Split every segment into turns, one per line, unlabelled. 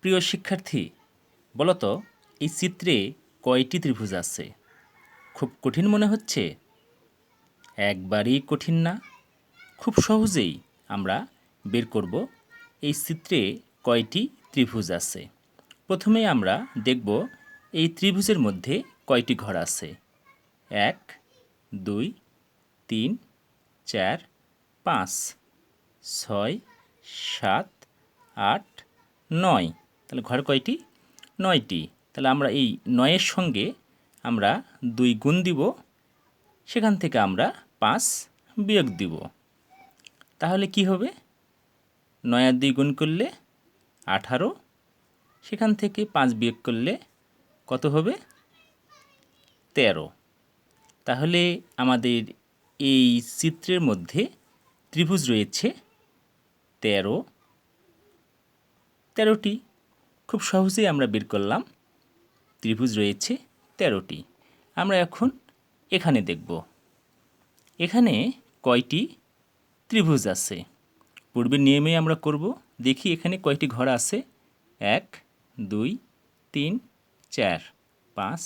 প্রিয় শিক্ষার্থী বলতো এই চিত্রে কয়টি ত্রিভুজ আছে খুব কঠিন মনে হচ্ছে একবারই কঠিন না খুব সহজেই আমরা বের করব এই চিত্রে কয়টি ত্রিভুজ আছে প্রথমে আমরা দেখব এই ত্রিভুজের মধ্যে কয়টি ঘর আছে এক দুই তিন চার পাঁচ ছয় সাত আট নয় তাহলে ঘর কয়টি নয়টি তাহলে আমরা এই নয়ের সঙ্গে আমরা দুই গুণ দিব সেখান থেকে আমরা পাঁচ বিয়োগ দিব তাহলে কি হবে নয়া দুই গুণ করলে আঠারো সেখান থেকে পাঁচ বিয়োগ করলে কত হবে তেরো তাহলে আমাদের এই চিত্রের মধ্যে ত্রিভুজ রয়েছে তেরো তেরোটি খুব সহজেই আমরা বের করলাম ত্রিভুজ রয়েছে তেরোটি আমরা এখন এখানে দেখব এখানে কয়টি ত্রিভুজ আছে পূর্বের নিয়মেই আমরা করব দেখি এখানে কয়টি ঘর আছে এক দুই তিন চার পাঁচ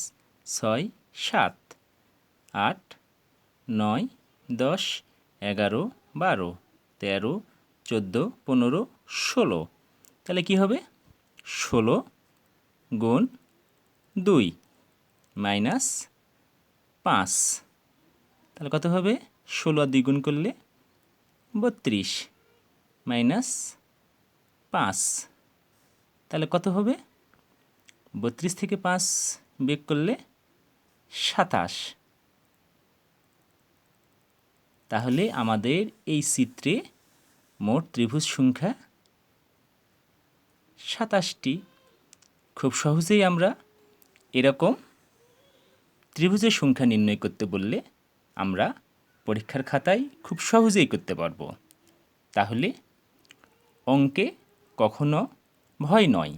ছয় সাত আট নয় দশ এগারো বারো তেরো চোদ্দো পনেরো ষোলো তাহলে কি হবে ষোলো গুণ দুই মাইনাস পাঁচ তাহলে কত হবে ষোলো আর দুই গুণ করলে বত্রিশ মাইনাস পাঁচ তাহলে কত হবে বত্রিশ থেকে পাঁচ বেগ করলে সাতাশ তাহলে আমাদের এই চিত্রে মোট ত্রিভুজ সংখ্যা সাতাশটি খুব সহজেই আমরা এরকম ত্রিভুজের সংখ্যা নির্ণয় করতে বললে আমরা পরীক্ষার খাতায় খুব সহজেই করতে পারব তাহলে অঙ্কে কখনো ভয় নয়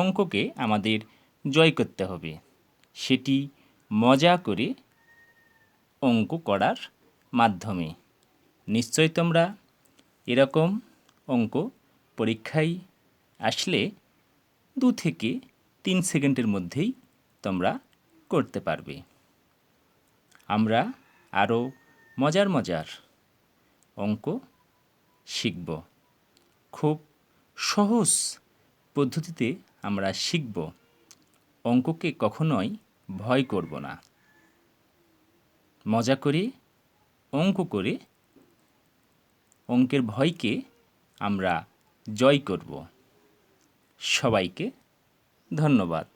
অঙ্ককে আমাদের জয় করতে হবে সেটি মজা করে অঙ্ক করার মাধ্যমে নিশ্চয় তোমরা এরকম অঙ্ক পরীক্ষায় আসলে দু থেকে তিন সেকেন্ডের মধ্যেই তোমরা করতে পারবে আমরা আরও মজার মজার অঙ্ক শিখব খুব সহজ পদ্ধতিতে আমরা শিখব অঙ্ককে কখনোই ভয় করব না মজা করে অঙ্ক করে অঙ্কের ভয়কে আমরা জয় করব সবাইকে ধন্যবাদ